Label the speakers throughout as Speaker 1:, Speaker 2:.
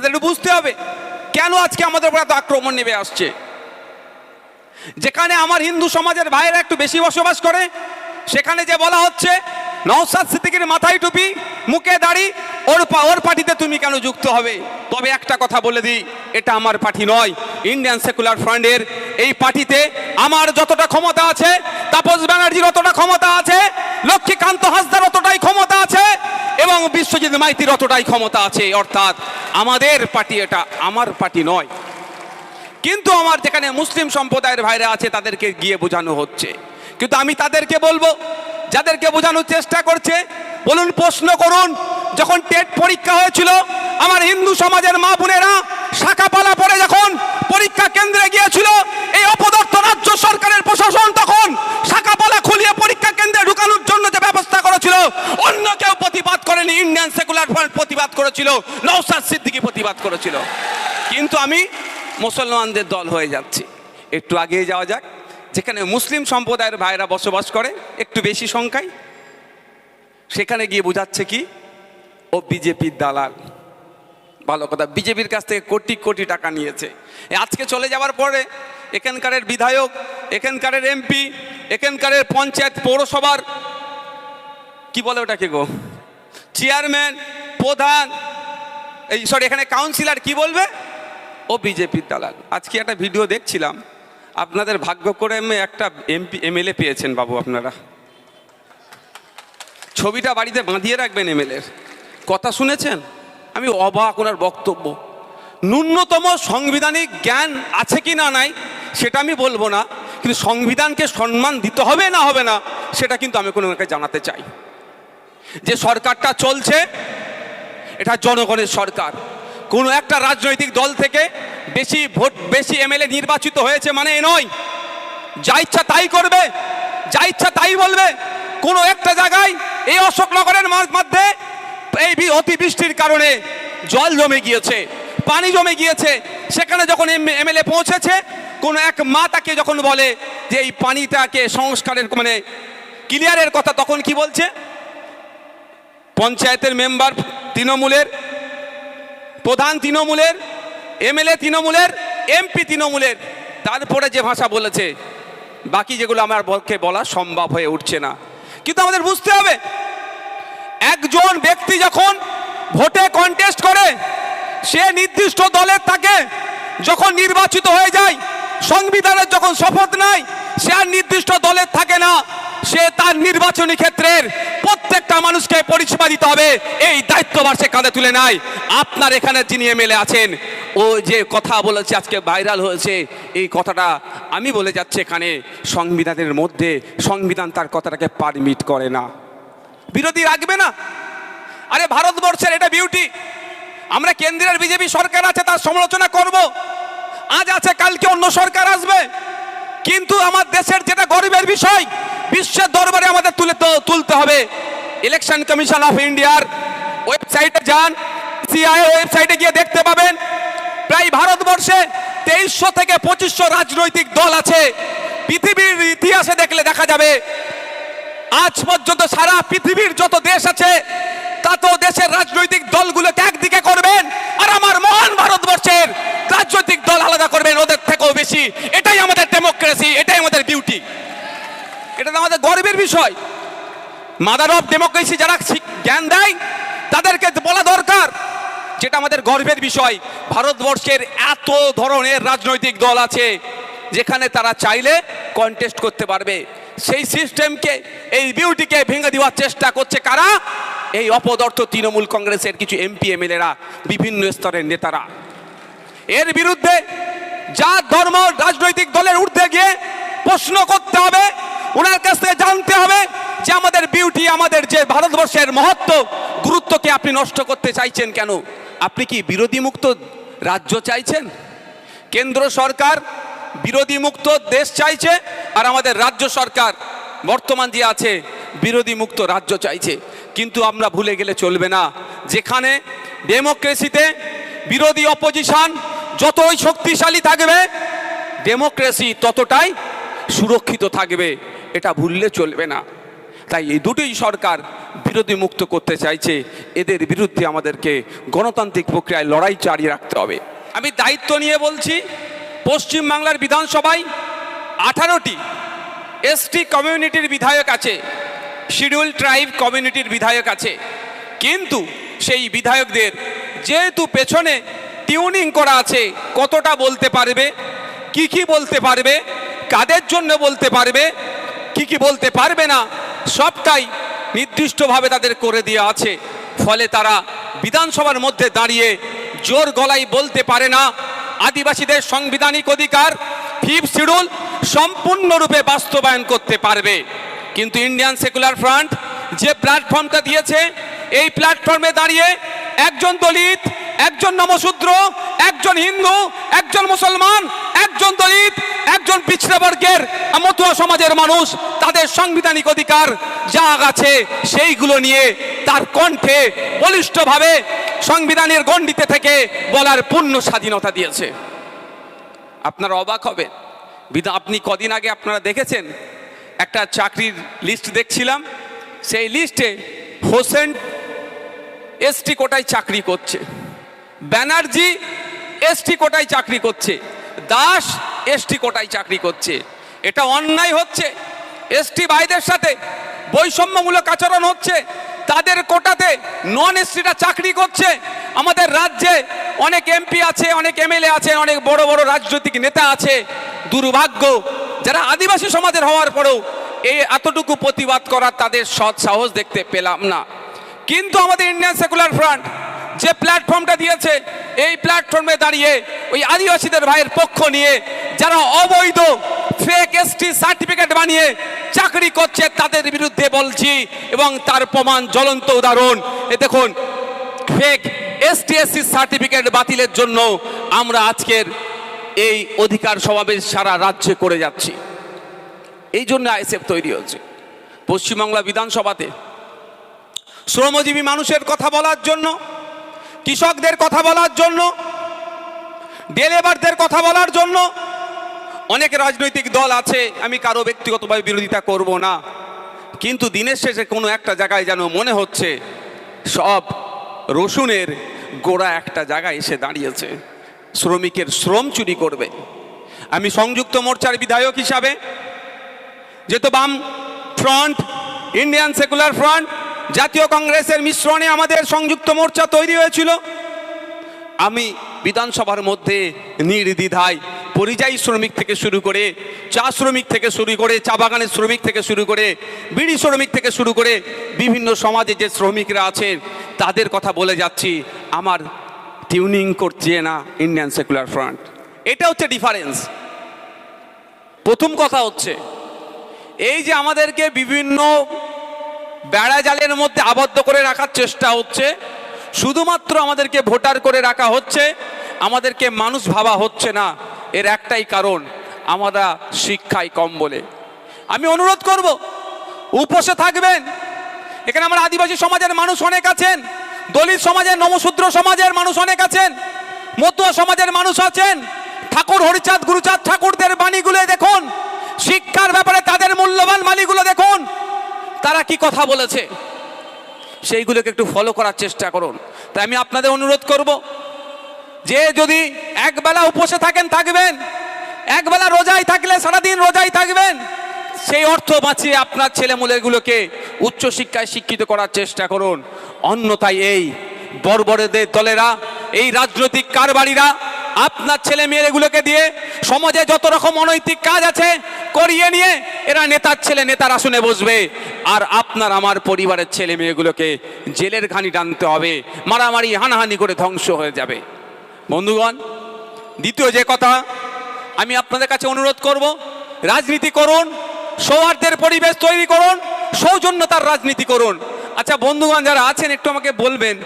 Speaker 1: আপনাদের একটু বুঝতে হবে, কেন আজকে আমাদের উপর এত আক্রমণ নেমে আসছে? যেখানে আমার হিন্দু সমাজের ভাইয়েরা একটু বেশি বসবাস করে, সেখানে যে বলা হচ্ছে নওসাদ সিদ্দিকির মাথায় টুপি, মুখে দাড়ি ওর ওর পার্টিতে তুমি কেন যুক্ত হবে? তবে একটা কথা বলে দিই, এটা আমার পার্টি নয়। ইন্ডিয়ান সেকুলার ফ্রন্টের এই পার্টিতে আমার যতটা ক্ষমতা আছে, তাপস ব্যানার্জির অতটা ক্ষমতা আছে, লক্ষ্মীকান্ত হাসদার অতটাই ক্ষমতা আছে, এবং বিশ্বজিৎ মাইতির অতটাই ক্ষমতা আছে। অর্থাৎ আমাদের পার্টি এটা আমার পার্টি নয়। কিন্তু আমার যেখানে মুসলিম সম্প্রদায়ের ভাইরা আছে, তাদেরকে গিয়ে বোঝানো হচ্ছে। কিন্তু আমি তাদেরকে বলব, যাদেরকে বোঝানোর চেষ্টা করছে, বলুন, প্রশ্ন করুন। যখন টেট পরীক্ষা হয়েছিল, আমার হিন্দু সমাজের মা বোনেরা শাখাপালা পরে যখন পরীক্ষা কেন্দ্রে গিয়েছিল, এই অপদর্থ রাজ্য সরকারের প্রশাসন তখন শাখাপালা খুলিয়ে পরীক্ষা কেন্দ্রে ঢুকানোর জন্য যে ব্যবস্থা করেছিল, অন্য কেউ প্রতিবাদ করেনি ইন্ডিয়ান সেকুলার ফ্রন্ট প্রতিবাদ করেছিল নৌসাদ সিদ্দিকী প্রতিবাদ করেছিল। কিন্তু আমি মুসলমানদের দল হয়ে যাচ্ছি। একটু আগিয়ে যাওয়া যাক, যেখানে মুসলিম সম্প্রদায়ের ভাইরা বসবাস করে, একটু বেশি সংখ্যায়, সেখানে গিয়ে বোঝাচ্ছে কি ও বিজেপির দালাল। ভালো কথা, বিজেপির কাছ থেকে কোটি কোটি টাকা নিয়েছে। আজকে চলে যাওয়ার পরে এখানকারের বিধায়ক, এখানকারের এমপি, এখানকারের পঞ্চায়েত পৌরসভার, কি বলে ওটাকে গো? চেয়ারম্যান, প্রধান, এই সরি এখানে কাউন্সিলর কি বলবে? ও বিজেপির দালাল। আজকে একটা ভিডিও দেখছিলাম। আপনাদের ভাগ্য করে একটা এমপি, এমএলএ পেয়েছেন বাবু আপনারা। ছবিটা বাড়িতে বাঁধিয়ে রাখবেন এমএলএর। কথা শুনেছেন? আমি অবাক ওনার বক্তব্য। ন্যূনতম সাংবিধানিক জ্ঞান আছে কি না নাই, সেটা আমি বলব না, কিন্তু সংবিধানকে সম্মান দিতে হবে না হবে না, সেটা কিন্তু আমি কোনো জানাতে চাই। যে সরকারটা চলছে, এটা জনগণের সরকার। কোনো একটা রাজনৈতিক দল থেকে বেশি ভোট, বেশি এমএলএ নির্বাচিত হয়েছে মানে এ নয়। যা ইচ্ছা তাই করবে, যা ইচ্ছা তাই বলবে। কোনো একটা জায়গায় এই অশোকনগরের মধ্যে এই অতিবৃষ্টির কারণে জল জমে গিয়েছে, পানি জমে গিয়েছে। সেখানে যখন এমএলএ পৌঁছেছে, কোনো এক মা তাকে যখন বলে যে এই পানিটাকে সংস্কারের মানে ক্লিয়ারের কথা, তখন কি বলছে? পঞ্চায়েতের মেম্বার তৃণমূলের, প্রধান তৃণমূলের, এমএলএ তৃণমূলের, এমপি তৃণমূলের, তারপরে যে ভাষা বলেছে, বাকি যেগুলো আমার পক্ষে বলা সম্ভব হয়ে উঠছে না। কিন্তু আমাদের বুঝতে হবে একজন ব্যক্তি যখন ভোটে কন্টেস্ট করে, সে নির্দিষ্ট দলের থাকে যখন নির্বাচিত হয়ে যায়, সংবিধানের যখন শপথ নেয়, সে আর নির্দিষ্ট দলের থাকে না। সে তার নির্বাচনী ক্ষেত্রের প্রত্যেকটা মানুষকে পরিষেবা দিতে হবে। এই দায়িত্বভার সে কাঁধে তুলে নেয়। আপনার এখানে যিনি এমএলএ আছেন, ও যে কথা বলেছে আজকে ভাইরাল হয়েছে, এই কথাটা আমি বলে যাচ্ছি এখানে, সংবিধানের মধ্যে, সংবিধান তার কথাটাকে পারমিট করে না। বিরোধী রাখবে না। আরে ভারতবর্ষের এটা বিউটি আমরা কেন্দ্রের বিজেপি সরকার আছে, তার সমালোচনা করব। আজ আছে, কালকে অন্য সরকার আসবে। কিন্তু আমার দেশের যেটা গরিবের বিষয়, বিশ্বের দরবারে আমাদের তুলে তুলতে হবে। ইলেকশন কমিশন অফ ইন্ডিয়ার ওয়েবসাইটে যান সিআই ওয়েবসাইটে গিয়ে দেখতে পাবেন। প্রায় ভারতবর্ষে তেইশশো থেকে পঁচিশশো রাজনৈতিক দল আছে। পৃথিবীর ইতিহাসে দেখলে দেখা যাবে আজ পর্যন্ত সারা পৃথিবীর যত দেশ আছে, তত দেশের রাজনৈতিক দলগুলোকে একদিকে করবেন আর আমার মহান ভারতবর্ষের রাজনৈতিক দল আলাদা করবেন ওদের থেকেও বেশি। এটাই আমাদের ডেমোক্রেসি এটাই আমাদের বিউটি এটা আমাদের গর্বের বিষয়। মাদার অফ ডেমোক্রেসি যারা জ্ঞান দেয়, তাদেরকে বলা দরকার। যেটা আমাদের গর্বের বিষয়, ভারতবর্ষের এত ধরনের রাজনৈতিক দল আছে, যেখানে তারা চাইলে কন্টেস্ট করতে পারবে। সেই সিস্টেমকে এই বিউটিকে ভেঙে দেওয়ার চেষ্টা করছে কারা? এই অপদর্থ তৃণমূল কংগ্রেসের কিছু এমপি, এমএলএরা, বিভিন্ন স্তরের নেতারা। এর বিরুদ্ধে যা ধর্ম, রাজনৈতিক দলের ঊর্ধ্বে গিয়ে প্রশ্ন করতে হবে, ওনার কাছ থেকে জানতে হবে যে আমাদের বিউটি আমাদের যে ভারতবর্ষের মহত্ব, গুরুত্বকে আপনি নষ্ট করতে চাইছেন কেন? আপনি কি বিরোধী মুক্ত রাজ্য চাইছেন? কেন্দ্র সরকার বিরোধী মুক্ত দেশ চাইছে আর আমাদের রাজ্য সরকার বর্তমান যে আছে, বিরোধী মুক্ত রাজ্য চাইছে। কিন্তু আমরা ভুলে গেলে চলবে না। যেখানে ডেমোক্রেসিতে বিরোধী অপোজিশন যতই শক্তিশালী থাকবে, ডেমোক্রেসি ততটাই সুরক্ষিত থাকবে। এটা ভুললে চলবে না। তাই এই দুটোই সরকার বিরোধী মুক্ত করতে চাইছে। এদের বিরুদ্ধে আমাদেরকে গণতান্ত্রিক প্রক্রিয়ায় লড়াই চালিয়ে রাখতে হবে। আমি দায়িত্ব নিয়ে বলছি পশ্চিমবাংলার বিধানসভায় আঠারোটি এসটি কমিউনিটির বিধায়ক আছে, শিডিউল ট্রাইব কমিউনিটির বিধায়ক আছে। কিন্তু সেই বিধায়কদের যেহেতু পেছনে টিউনিং করা আছে, কতটা বলতে পারবে, কি কি বলতে পারবে, কাদের জন্য বলতে পারবে, কি কি বলতে পারবে না, সবটাই নির্দিষ্টভাবে তাদের করে দেওয়া আছে। ফলে তারা বিধানসভার মধ্যে দাঁড়িয়ে জোর গলায় বলতে পারে না। আদিবাসীদের সাংবিধানিক অধিকার, ফিফ শিডিউল সম্পূর্ণরূপে বাস্তবায়ন করতে পারবে। কিন্তু ইন্ডিয়ান সেকুলার ফ্রন্ট যে প্ল্যাটফর্মটা দিয়েছে, এই প্ল্যাটফর্মে দাঁড়িয়ে একজন দলিত, একজন নমশূদ্র, একজন হিন্দু, একজন মুসলমান একজন দলিত, একজন পিছড়ে বর্গের, মতুয়া সমাজের মানুষ, তাদের সাংবিধানিক অধিকার যা আছে সেইগুলো নিয়ে তার কণ্ঠে বলিষ্ঠভাবে সংবিধানের গণ্ডিতে থেকে বলার পূর্ণ স্বাধীনতা দিয়েছে। আপনারা অবাক হবে বিধা, আপনি কদিন আগে আপনারা দেখেছেন, একটা চাকরির লিস্ট দেখছিলাম, সেই লিস্টে হোসেন এসটি কোটায় চাকরি করছে, ব্যানার্জি এসটি কোটায় চাকরি করছে। দাস এসটি কোটায় চাকরি করছে। এটা অন্যায় হচ্ছে। এসটি ভাইদের সাথে বৈষম্যমূলক আচরণ হচ্ছে। তাদের কোটাতে নন এসটিরা চাকরি করছে। আমাদের রাজ্যে অনেক এমপি আছে, অনেক এমএলএ আছে, অনেক বড় বড় রাজনৈতিক নেতা আছে। দুর্ভাগ্য, যারা আদিবাসী সমাজের হওয়ার পরেও এই এতটুকু প্রতিবাদ করার তাদের সৎ সাহস দেখতে পেলাম না। কিন্তু আমাদের ইন্ডিয়ান সেকুলার ফ্রন্ট যে প্ল্যাটফর্মটা দিয়েছে, এই প্ল্যাটফর্মে দাঁড়িয়ে ওই আদিবাসীদের ভাইয়ের পক্ষ নিয়ে যারা অবৈধ ফেক এসটি সার্টিফিকেট বানিয়ে চাকরি করছে, তাদের বিরুদ্ধে বলছি এবং তার প্রমাণ জ্বলন্ত উদাহরণ। এ দেখুন ফেক এসটি এসসি সার্টিফিকেট বাতিলের জন্য আমরা আজকের এই অধিকার সমাবেশ সারা রাজ্যে করে যাচ্ছি। এই জন্য আইএসএফ তৈরি হচ্ছে পশ্চিমবাংলা বিধানসভাতে শ্রমজীবী মানুষের কথা বলার জন্য কৃষকদের কথা বলার জন্য ডেলেবারদের কথা বলার জন্য অনেক রাজনৈতিক দল আছে, আমি কারও ব্যক্তিগতভাবে বিরোধিতা করব না। কিন্তু দিনের শেষে কোনো একটা জায়গায় যেন মনে হচ্ছে, সব রসুনের গোড়া একটা জায়গায় এসে দাঁড়িয়েছে, শ্রমিকের শ্রম চুরি করবে। আমি সংযুক্ত মোর্চার বিধায়ক হিসাবে, যেহেতু বাম ফ্রন্ট, ইন্ডিয়ান সেকুলার ফ্রন্ট জাতীয় কংগ্রেসের মিশ্রণে আমাদের সংযুক্ত মোর্চা তৈরি হয়েছিল। আমি বিধানসভার মধ্যে নির্দ্বিধায় পরিযায়ী শ্রমিক থেকে শুরু করে চা শ্রমিক থেকে শুরু করে, চা বাগানের শ্রমিক থেকে শুরু করে, বিড়ি শ্রমিক থেকে শুরু করে বিভিন্ন সমাজে যে শ্রমিকরা আছেন, তাদের কথা বলে যাচ্ছি। আমার টিউনিং করছে না ইন্ডিয়ান সেকুলার ফ্রন্ট। এটা হচ্ছে ডিফারেন্স। প্রথম কথা হচ্ছে, এই যে আমাদেরকে বিভিন্ন বেড়া জালের মধ্যে আবদ্ধ করে রাখার চেষ্টা হচ্ছে। শুধুমাত্র আমাদেরকে ভোটার করে রাখা হচ্ছে, আমাদেরকে মানুষ ভাবা হচ্ছে না। এর একটাই কারণ, আমরা শিক্ষায় কম বলে। আমি অনুরোধ করব, উপসে থাকবেন। এখানে আমার আদিবাসী সমাজের মানুষ অনেক আছেন, দলিত সমাজের, নমশূদ্র সমাজের মানুষ অনেক আছেন, মতুয়া সমাজের মানুষ আছেন। ঠাকুর, হরিচাঁদ, গুরুচাঁদ ঠাকুরদের বাণীগুলো দেখুন, শিক্ষার ব্যাপারে তাদের মূল্যবান বাণীগুলো দেখুন। তারা কি কথা বলেছে? সেইগুলোকে একটু ফলো করার চেষ্টা করুন। তাই আমি আপনাদের অনুরোধ করব, যে যদি একবেলা উপসে থাকেন, থাকবেন। একবেলা রোজাই থাকলে, সারাদিন রোজাই থাকবেন। সেই অর্থ বাঁচিয়ে আপনার ছেলেমুলেগুলোকে উচ্চশিক্ষায় শিক্ষিত করার চেষ্টা করুন। অন্যথায় এই বর্বরেদের দলেরা, এই রাজনৈতিক কারবারিরা আপনার ছেলে মেয়েগুলোকে দিয়ে সমাজে যত রকম অনৈতিক কাজ আছে করিয়ে নিয়ে এরা নেতার ছেলে, নেতার আসনে বসবে। আর আপনার আমার পরিবারের ছেলে মেয়েগুলোকে জেলের ঘানি টানতে হবে, মারামারি, হানাহানি করে ধ্বংস হয়ে যাবে। বন্ধুগণ, দ্বিতীয় যে কথা, আমি আপনাদের কাছে অনুরোধ করব, রাজনীতি করুন, সৌহার্দ্যের পরিবেশ তৈরি করুন, সৌজন্যতার রাজনীতি করুন। আচ্ছা বন্ধুগণ যারা আছেন, একটু আমাকে বলবেন,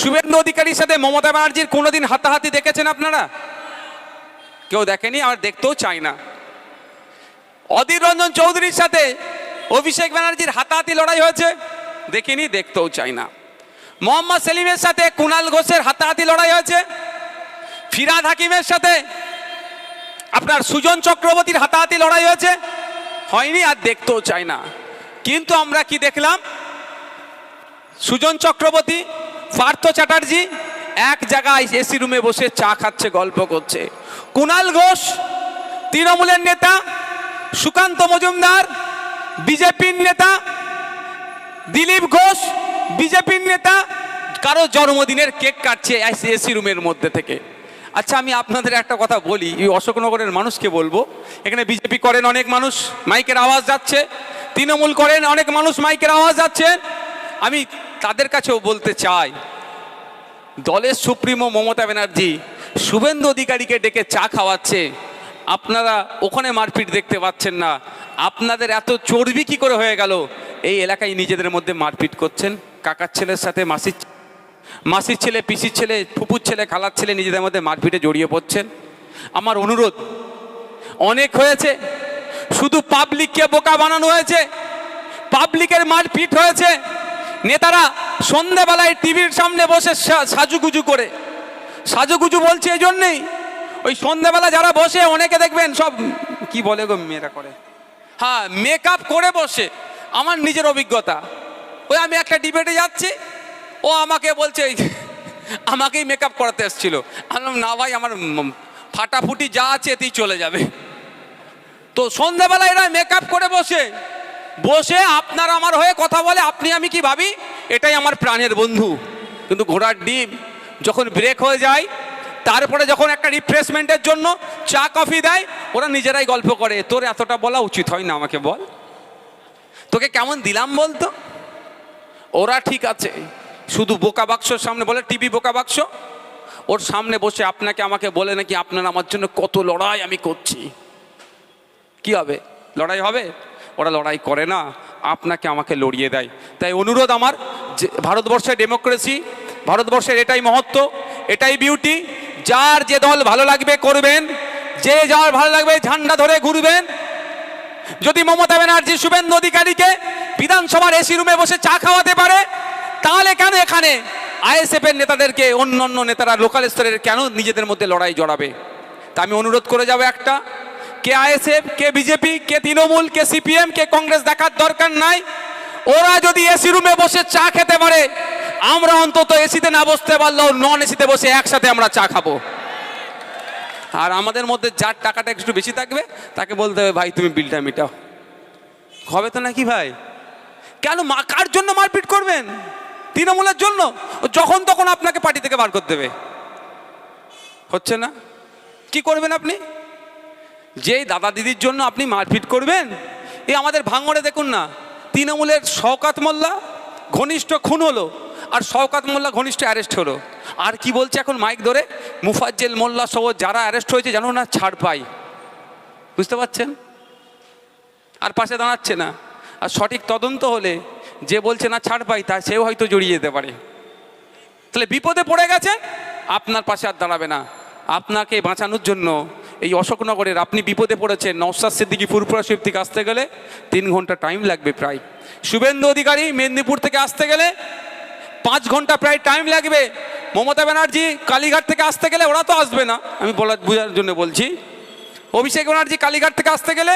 Speaker 1: শুভেন্দু অধিকারীর সাথে মমতা ব্যানার্জির কোনোদিন হাতাহাতি দেখেছেন আপনারা? কেউ দেখেনি, আর দেখতেও চায় না। অধীর রঞ্জন চৌধুরীর সাথে অভিষেক ব্যানার্জির হাতাহাতি লড়াই হয়েছে, দেখিনি, দেখতেও চাই না। মোহাম্মদ সেলিমের সাথে কুনাল ঘোষের হাতাহাতি লড়াই হয়েছে, ফিরাদ হাকিমের সাথে আপনার সুজন চক্রবর্তীর হাতাহাতি লড়াই হয়েছে, হয়নি, আর দেখতেও চাই না। কিন্তু আমরা কি দেখলাম? সুজন চক্রবর্তী, পার্থ চ্যাটার্জি, এক জায়গায় এসি রুমে বসে চা খাচ্ছে, গল্প করছে। কুণাল ঘোষ, তৃণমূলের নেতা, সুকান্ত মজুমদার, বিজেপির নেতা, দিলীপ ঘোষ, বিজেপির নেতা, কারও জন্মদিনের কেক কাটছে এসি রুমের মধ্যে থেকে। আচ্ছা আমি আপনাদের একটা কথা বলি, এই অশোকনগরের মানুষকে বলব। এখানে বিজেপি করেন অনেক মানুষ, মাইকের আওয়াজ যাচ্ছে। তৃণমূল করেন অনেক মানুষ, মাইকের আওয়াজ যাচ্ছে। আমি তাদের কাছেও বলতে চাই। দলের সুপ্রিমো মমতা ব্যানার্জি শুভেন্দু অধিকারীকে ডেকে চা খাওয়াচ্ছে। আপনারা ওখানে মারপিট দেখতে পাচ্ছেন না। আপনাদের এত চর্বি কি করে হয়ে গেল? এই এলাকায় নিজেদের মধ্যে মারপিট করছেন। কাকার ছেলের সাথে মাসির মাসির ছেলে, পিসির ছেলে, ফুপুর ছেলে, খালার ছেলে নিজেদের মধ্যে মারপিটে জড়িয়ে পড়ছেন। আমার অনুরোধ, অনেক হয়েছে। শুধু পাবলিককে বোকা বানানো হয়েছে। পাবলিকের মারপিট হয়েছে। নেতারা সন্ধেবেলায় টিভির সামনে বসে সাজুগুজু করে। সাজুগুজু বলছে এই জন্যেই ওই সন্ধেবেলা যারা বসে অনেকে দেখবেন সব কি বলে গো মেয়েরা করে? হ্যাঁ মেকআপ করে বসে। আমার নিজের অভিজ্ঞতা। ওই আমি একটা ডিবেটে যাচ্ছি, ও আমাকে বলছে আমাকেই মেকআপ করাতে এসেছিল। আমি না ভাই, আমার ফাটাফুটি যা আছে এতেই চলে যাবে। তো সন্ধ্যাবেলা এরা মেকআপ করে বসে। বসে আপনার আমার হয়ে কথা বলে, আপনি আমি কি ভাবি? এটাই আমার প্রাণের বন্ধু। কিন্তু ঘোড়ার ডিম যখন ব্রেক হয়ে যায়, তারপরে যখন একটা রিফ্রেশমেন্টের জন্য চা কফি দেয়, ওরা নিজেরাই গল্প করে, তোর এতটা বলা উচিত হয় না আমাকে বল। তোকে কেমন দিলাম বলতো? ওরা ঠিক আছে। শুধু বোকা বাক্সর সামনে বলে, টিভি বোকা বাক্স। ওর সামনে বসে আপনাকে আমাকে বলে নাকি আপনার আমার জন্য কত লড়াই আমি করছি। কি হবে? লড়াই হবে? ওরা লড়াই করে না, আপনাকে আমাকে লড়িয়ে দেয়। তাই অনুরোধ আমার যে ভারতবর্ষের ডেমোক্রেসি, ভারতবর্ষের এটাই মহত্ব, এটাই বিউটি যার যে দল ভালো লাগবে করবেন, যে যার ভালো লাগবে ঝান্ডা ধরে ঘুরবেন। যদি মমতা ব্যানার্জি শুভেন্দু অধিকারীকে বিধানসভার এসি রুমে বসে চা খাওয়াতে পারে, তাহলে কেন এখানে আইএসএফ এর নেতাদেরকে অন্য অন্য নেতারা লোকাল স্তরের কেন নিজেদের মধ্যে লড়াই জড়াবে? তা আমি অনুরোধ করে যাব একটা। কে আইএসএফ, কে বিজেপি, কে তৃণমূল, কে সিপিএম, কে কংগ্রেস দেখার দরকার নাই। ওরা যদি এসি রুমে বসে চা খেতে পারে, আমরা অন্তত এসিতে না বসতে পারলেও নন এসিতে বসে একসাথে আমরা চা খাব। আর আমাদের মধ্যে যার টাকাটা একটু বেশি থাকবে, তাকে বলতে হবে, ভাই, তুমি বিলটা মিটাও। হবে তো নাকি ভাই? কেন মা, কার জন্য মারপিট করবেন? তৃণমূলের জন্য? যখন তখন আপনাকে পার্টি থেকে বার করে দেবে। হচ্ছে না? কি করবেন আপনি? যেই দাদা দিদির জন্য আপনি মারপিট করবেন এ আমাদের ভাঙড়ে দেখুন না, তৃণমূলের শওকাত মোল্লা, ঘনিষ্ঠ খুন হলো, আর শওকাত মোল্লা ঘনিষ্ঠ অ্যারেস্ট হলো। আর কি বলছে এখন মাইক ধরে? মুফাজ্জেল মোল্লা সহ যারা অ্যারেস্ট হয়েছে জানো না ছাড় পাই বুঝতে পারছেন? আর পাশে দাঁড়াচ্ছে না। আর সঠিক তদন্ত হলে যে বলছে না ছাড় পাই তা সেও হয়তো জড়িয়ে যেতে পারে। তাহলে বিপদে পড়ে গেছে, আপনার পাশে আর দাঁড়াবে না। আপনাকে বাঁচানোর জন্য এই অশোকনগরের আপনি বিপদে পড়েছেন নওসাদ সিদ্দিকি ফুরপুরা শরীফ থেকে আসতে গেলে তিন ঘণ্টা টাইম লাগবে প্রায়। শুভেন্দু অধিকারী মেদিনীপুর থেকে আসতে গেলে পাঁচ ঘণ্টা প্রায় টাইম লাগবে। মমতা ব্যানার্জি কালীঘাট থেকে আসতে গেলে ওরা তো আসবে না। আমি বলার, বোঝার জন্য বলছি। অভিষেক ব্যানার্জি কালীঘাট থেকে আসতে গেলে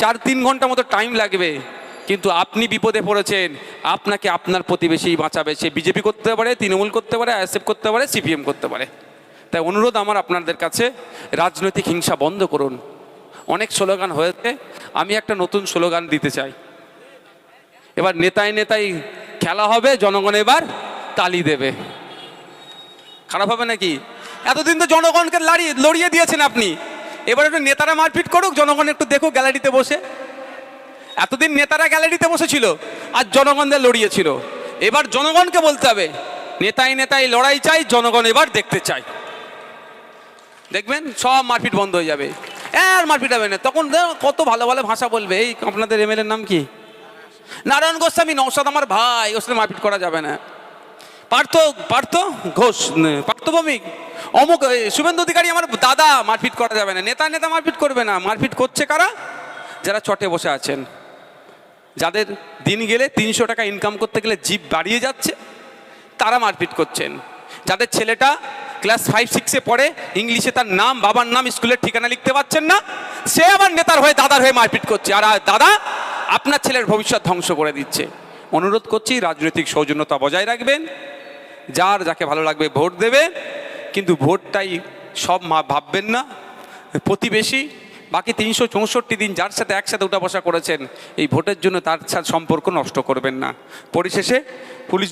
Speaker 1: চার, তিন ঘণ্টা মতো টাইম লাগবে। কিন্তু আপনি বিপদে পড়েছেন। আপনাকে আপনার প্রতিবেশী বাঁচাবে। সে বিজেপি করতে পারে, তৃণমূল করতে পারে, আইএসএফ করতে পারে, সিপিএম করতে পারে। তাই অনুরোধ আমার আপনাদের কাছে, রাজনৈতিক হিংসা বন্ধ করুন। অনেক স্লোগান হয়েছে, আমি একটা নতুন স্লোগান দিতে চাই। এবার নেতায় নেতাই খেলা হবে, জনগণ এবার তালি দেবে। খারাপ হবে নাকি? এতদিন তো জনগণকে লাড়িয়ে লড়িয়ে দিয়েছেন আপনি। এবার একটু নেতারা মারপিট করুক, জনগণ একটু দেখুক গ্যালারিতে বসে। এতদিন নেতারা গ্যালারিতে বসেছিল আর জনগণদের লড়িয়েছিল। এবার জনগণকে বলতে হবে নেতাই নেতাই লড়াই চাই, জনগণ এবার দেখতে চাই দেখবেন সব মারপিট বন্ধ হয়ে যাবে। আর মারপিট হবে না। তখন কত ভালো ভালো ভাষা বলবে। এই আপনাদের এমএলএর নাম কি? নারায়ণ গোস্বামী নৌসাদ আমার ভাই ওর সাথে মারপিট করা যাবে না। পার্থ পার্থ ঘোষ নে, পার্থ ভৌমিক অমুক শুভেন্দু অধিকারী আমার দাদা মারপিট করা যাবে না। নেতা নেতা মারপিট করবে না। মারপিট করছে কারা? যারা চটে বসে আছেন। যাদের দিন গেলে তিনশো টাকা ইনকাম করতে গেলে জিপ বাড়িয়ে যাচ্ছে তারা মারপিট করছেন। যাদের ছেলেটা ক্লাস ফাইভ, সিক্সে পড়ে ইংলিশে তার নাম, বাবার নাম স্কুলের ঠিকানা লিখতে পারছেন না। সে আবার নেতার হয়ে, দাদার হয়ে মারপিট করছে। আর, দাদা, আপনার ছেলের ভবিষ্যৎ ধ্বংস করে দিচ্ছে। অনুরোধ করছি, রাজনৈতিক সৌজন্যতা বজায় রাখবেন। যার যাকে ভালো লাগবে ভোট দেবে। কিন্তু ভোটটাই সব মা ভাববেন না। প্রতিবেশী, বাকি তিনশো চৌষট্টি দিন যার সাথে একসাথে উঠা বসা করেছেন, এই ভোটের জন্য তার সম্পর্ক নষ্ট করবেন না। পরিশেষে পুলিশ